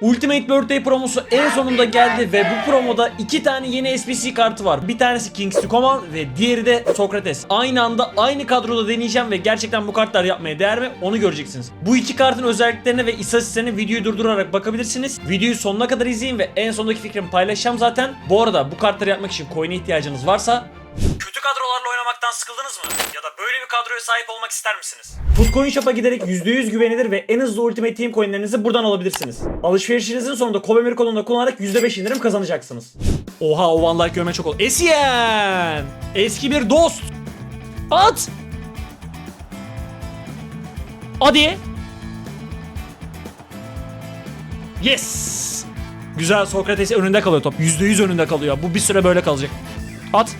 Ultimate Birthday promosu en sonunda geldi ve bu promoda iki tane yeni SBC kartı var. Bir tanesi Kingsley Coman ve diğeri de Sokrates. Aynı anda aynı kadroda deneyeceğim ve gerçekten bu kartlar yapmaya değer mi onu göreceksiniz. Bu iki kartın özelliklerine ve istatistiklerine videoyu durdurarak bakabilirsiniz. Videoyu sonuna kadar izleyin ve en sondaki fikrimi paylaşacağım zaten. Bu arada bu kartları yapmak için coin'e ihtiyacınız varsa oynamaktan sıkıldınız mı? Ya da böyle bir kadroya sahip olmak ister misiniz? Footcoin Shop'a giderek %100 güvenilir ve en hızlı Ultimate Team coinlerinizi buradan alabilirsiniz. Alışverişinizin sonunda Kobemir kodunu kullanarak %5 indirim kazanacaksınız. Oha o one like görme çok oldu. Esien! Eski bir dost! At! Hadi! Yes! Güzel Sokrates önünde kalıyor top. %100 önünde kalıyor. Bu bir süre böyle kalacak. At.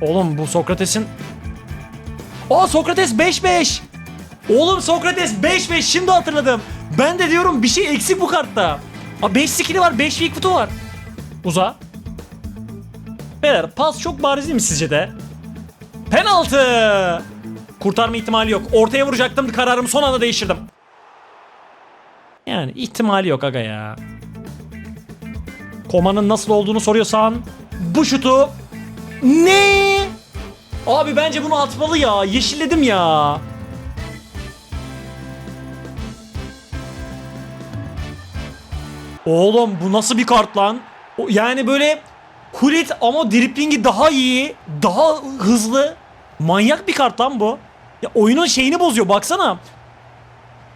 Oğlum bu Sokrates'in... Aa Sokrates 5-5! Oğlum Sokrates 5-5 şimdi hatırladım. Ben de diyorum bir şey eksik bu kartta. Aa 5 skill'i var 5 weak foot'u var. Uza. Beyler pas çok bariz değil mi sizce de? Penaltı! Kurtarma ihtimali yok. Ortaya vuracaktım kararımı son anda değiştirdim. Yani ihtimali yok aga ya. Komanın nasıl olduğunu soruyorsan bu şutu ne? Abi bence bunu atmalı ya. Yeşilledim ya. Oğlum bu nasıl bir kart lan? Yani böyle kulit ama driplingi daha iyi, daha hızlı. Manyak bir kart lan bu. Ya oyunun şeyini bozuyor baksana.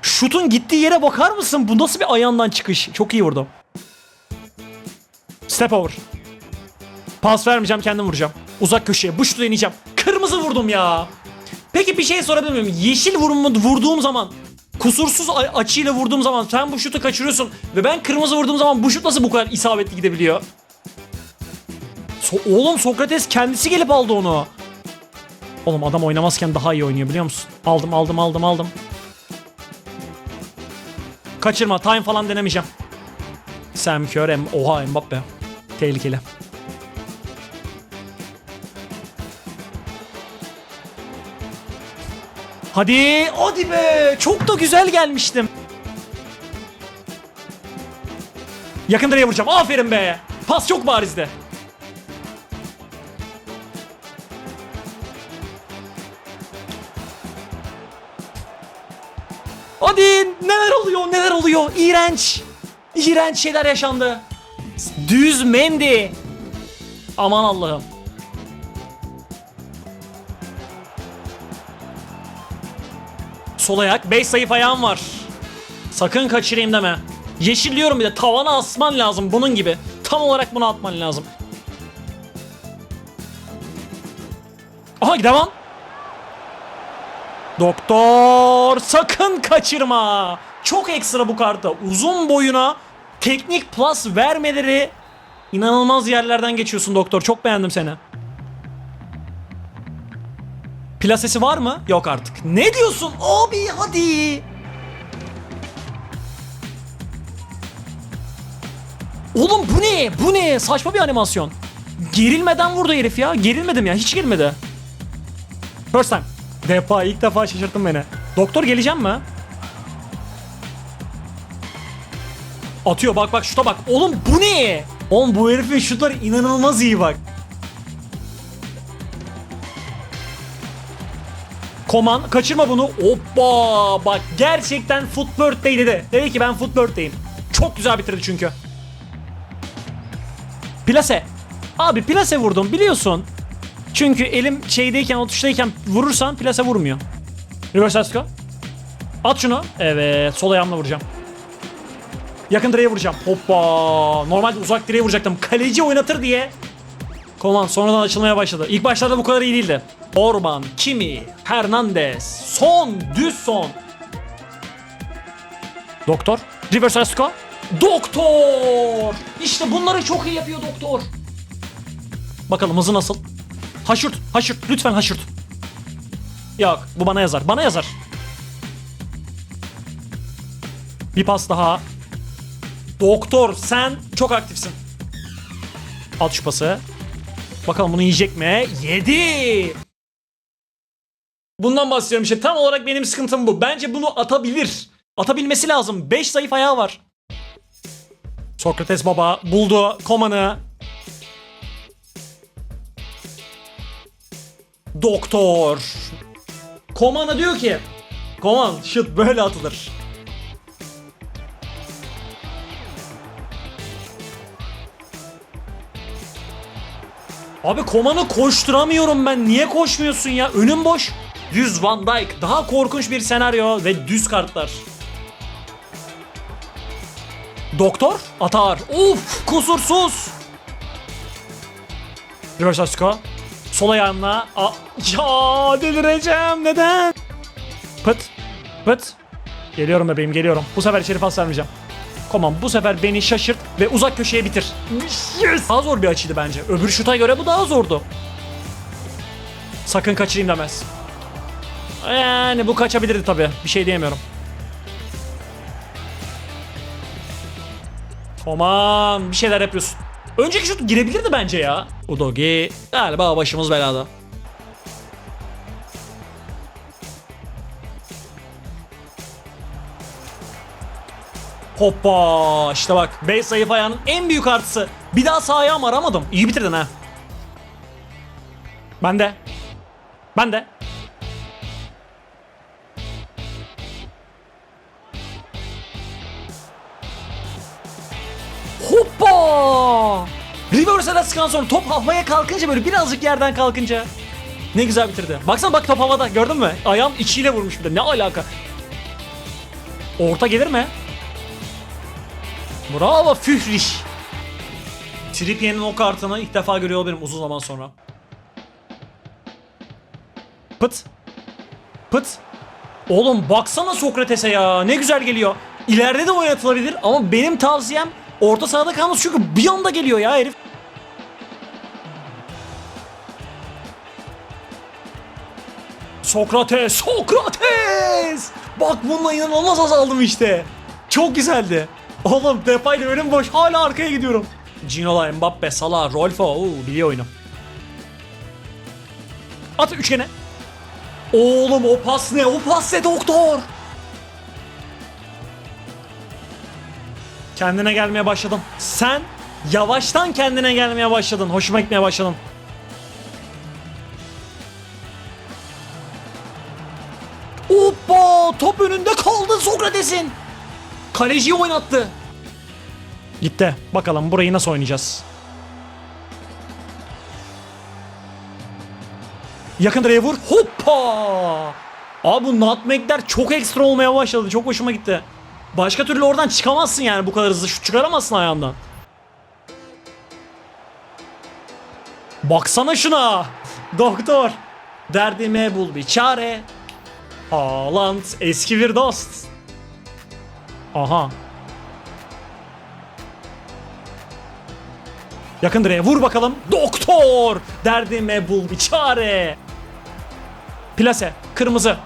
Şutun gittiği yere bakar mısın? Bu nasıl bir ayağından çıkış? Çok iyi vurdum. Step over. Pas vermeyeceğim kendim vuracağım. Uzak köşeye bu deneyeceğim. Kırmızı vurdum ya. Peki bir şey sorabilir miyim? Yeşil vurumu vurduğum zaman kusursuz açıyla vurduğum zaman sen bu şutu kaçırıyorsun ve ben kırmızı vurduğum zaman bu şut nasıl bu kadar isabetli gidebiliyor? So- Oğlum Sokrates kendisi gelip aldı onu. Oğlum adam oynamazken daha iyi oynuyor biliyor musun? Aldım aldım aldım aldım. Kaçırma time falan denemeyeceğim. Sam Kerr, oha Mbappe. Tehlikeli. Hadi, hadi be. Çok da güzel gelmiştim. Yakın direğe vuracağım. Aferin be. Pas çok barizdi. Hadi neler oluyor neler oluyor İğrenç İğrenç şeyler yaşandı Düz Mendy Aman Allah'ım Sol ayak 5 zayıf ayağım var Sakın kaçırayım deme Yeşilliyorum bir de tavana asman lazım bunun gibi Tam olarak bunu atman lazım Aha devam Doktor sakın kaçırma. Çok ekstra bu kartta. Uzun boyuna teknik plus vermeleri inanılmaz yerlerden geçiyorsun doktor. Çok beğendim seni. Plasesi var mı? Yok artık. Ne diyorsun? Abi hadi. Oğlum bu ne? Bu ne? Saçma bir animasyon. Gerilmeden vurdu herif ya. Gerilmedim ya. Hiç gerilmedi. First time. Defa ilk defa şaşırttın beni. Doktor geleceğim mi? Atıyor bak bak şuta bak. Oğlum bu ne? Oğlum bu herifin şutları inanılmaz iyi bak. Koman kaçırma bunu. Hoppa bak gerçekten Footbird dedi. Dedi ki ben Footbird'deyim. Çok güzel bitirdi çünkü. Plase. Abi plase vurdum biliyorsun. Çünkü elim şeydeyken o tuştayken vurursan plase vurmuyor. Reverse Asco. At şunu. Evet sol ayağımla vuracağım. Yakın direğe vuracağım. Hoppa. Normalde uzak direğe vuracaktım. Kaleci oynatır diye. Koman sonradan açılmaya başladı. İlk başlarda bu kadar iyi değildi. Orban, Kimi, Hernandez. Son, düz son. Doktor. Reverse Asco. Doktor. İşte bunları çok iyi yapıyor doktor. Bakalım hızı nasıl? Haşırt, haşırt. Lütfen haşırt. Yok, bu bana yazar. Bana yazar. Bir pas daha. Doktor, sen çok aktifsin. At şu pası. Bakalım bunu yiyecek mi? Yedi. Bundan bahsediyorum işte. Tam olarak benim sıkıntım bu. Bence bunu atabilir. Atabilmesi lazım. 5 zayıf ayağı var. Sokrates baba buldu Koman'ı. Doktor. Koman'a diyor ki Koman şut böyle atılır. Abi Koman'ı koşturamıyorum ben. Niye koşmuyorsun ya? Önüm boş. Düz Van Dijk. Daha korkunç bir senaryo ve düz kartlar. Doktor atar. Uf kusursuz. Reverse Asuka. Sol ayağımla. A ya delireceğim. Neden? Pıt. Pıt. Geliyorum bebeğim geliyorum. Bu sefer içeri pas vermeyeceğim. Koman bu sefer beni şaşırt ve uzak köşeye bitir. Yes. Daha zor bir açıydı bence. Öbür şuta göre bu daha zordu. Sakın kaçırayım demez. Yani bu kaçabilirdi tabii. Bir şey diyemiyorum. Koman bir şeyler yapıyorsun. Önceki şut girebilirdi bence ya. Udogi galiba başımız belada. Hoppa işte bak 5 zayıf ayağının en büyük artısı. Bir daha sağ ayağımı aramadım. İyi bitirdin ha. Ben de. Ben de. Hoppa! Reverse'e sıkan sonra top havaya kalkınca böyle birazcık yerden kalkınca. Ne güzel bitirdi. Baksana bak top havada gördün mü? Ayağım içiyle vurmuş bir de ne alaka? Orta gelir mi? Bravo Führich. Trippier'in o kartını ilk defa görüyor olabilirim uzun zaman sonra. Pıt. Pıt. Oğlum baksana Sokrates'e ya. Ne güzel geliyor. İleride de oynatılabilir ama benim tavsiyem orta sahada kalması çünkü bir anda geliyor ya herif. Sokrates, Sokrates! Bak bununla inanılmaz azaldım işte. Çok güzeldi. Oğlum Depay'la önüm boş. Hala arkaya gidiyorum. Ginola, Mbappe, Salah, Rolfo. Oo, biliyor oyunu. At üçgene. Oğlum o pas ne? O pas ne doktor? Kendine gelmeye başladın. Sen yavaştan kendine gelmeye başladın. Hoşuma gitmeye başladın. Hoppa! Top önünde kaldı Sokrates'in. Kaleciyi oynattı. Gitti. Bakalım burayı nasıl oynayacağız? Yakın direğe vur. Hoppa! Abi bu nutmegler çok ekstra olmaya başladı. Çok hoşuma gitti. Başka türlü oradan çıkamazsın yani bu kadar hızlı şut çıkaramazsın ayağından. Baksana şuna. Doktor. Derdime bul bir çare. Haaland eski bir dost. Aha. Yakın direğe vur bakalım. Doktor! Derdime bul bir çare. Plase. Kırmızı.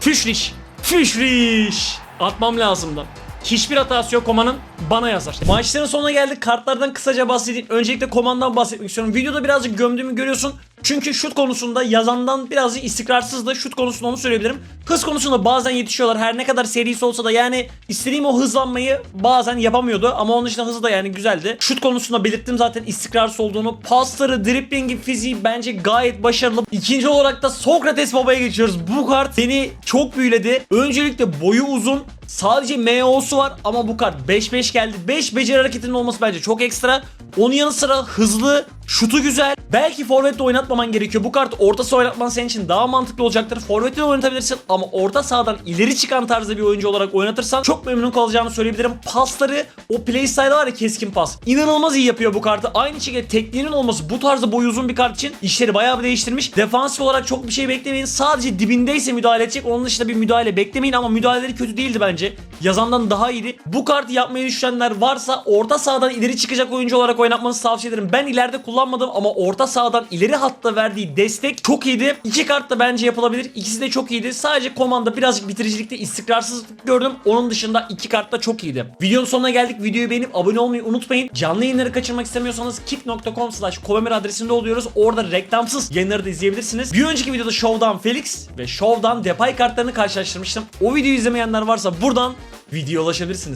Füşriş. Füşriş. Atmam lazımdı. Hiçbir hatası yok Koma'nın bana yazar. Maçların sonuna geldik. Kartlardan kısaca bahsedeyim. Öncelikle Koman'dan bahsetmek istiyorum. Videoda birazcık gömdüğümü görüyorsun. Çünkü şut konusunda yazandan birazcık istikrarsızdı. Şut konusunda onu söyleyebilirim. Hız konusunda bazen yetişiyorlar. Her ne kadar serisi olsa da yani istediğim o hızlanmayı bazen yapamıyordu. Ama onun dışında hızı da yani güzeldi. Şut konusunda belirttim zaten istikrarsız olduğunu. Pasları, driblingi, fiziği bence gayet başarılı. İkinci olarak da Sokrates Baba'ya geçiyoruz. Bu kart beni çok büyüledi. Öncelikle boyu uzun. Sadece MO'su var ama bu kart 5-5 geldi. 5 beceri hareketinin olması bence çok ekstra. Onun yanı sıra hızlı, şutu güzel. Belki forvetle oynatmaman gerekiyor. Bu kart orta saha oynatman senin için daha mantıklı olacaktır. Forvetle oynatabilirsin ama orta sahadan ileri çıkan tarzda bir oyuncu olarak oynatırsan çok memnun kalacağını söyleyebilirim. Pasları, o playstyle var ya keskin pas. İnanılmaz iyi yapıyor bu kartı. Aynı şekilde tekniğinin olması bu tarzda boyu uzun bir kart için işleri bayağı bir değiştirmiş. Defansif olarak çok bir şey beklemeyin. Sadece dibindeyse müdahale edecek. Onun dışında bir müdahale beklemeyin ama müdahaleleri kötü değildi bence. Yazandan daha iyiydi. Bu kartı yapmayı düşünenler varsa orta sahadan ileri çıkacak oyuncu olarak oynatmanızı tavsiye ederim. Ben ileride kullanacağım kullanmadım ama orta sahadan ileri hatta verdiği destek çok iyiydi. İki kart da bence yapılabilir. İkisi de çok iyiydi. Sadece komanda birazcık bitiricilikte istikrarsızlık gördüm. Onun dışında iki kart da çok iyiydi. Videonun sonuna geldik. Videoyu beğenip abone olmayı unutmayın. Canlı yayınları kaçırmak istemiyorsanız kick.com slash adresinde oluyoruz. Orada reklamsız yayınları da izleyebilirsiniz. Bir önceki videoda Show'dan Felix ve Show'dan Depay kartlarını karşılaştırmıştım. O videoyu izlemeyenler varsa buradan videoya ulaşabilirsiniz.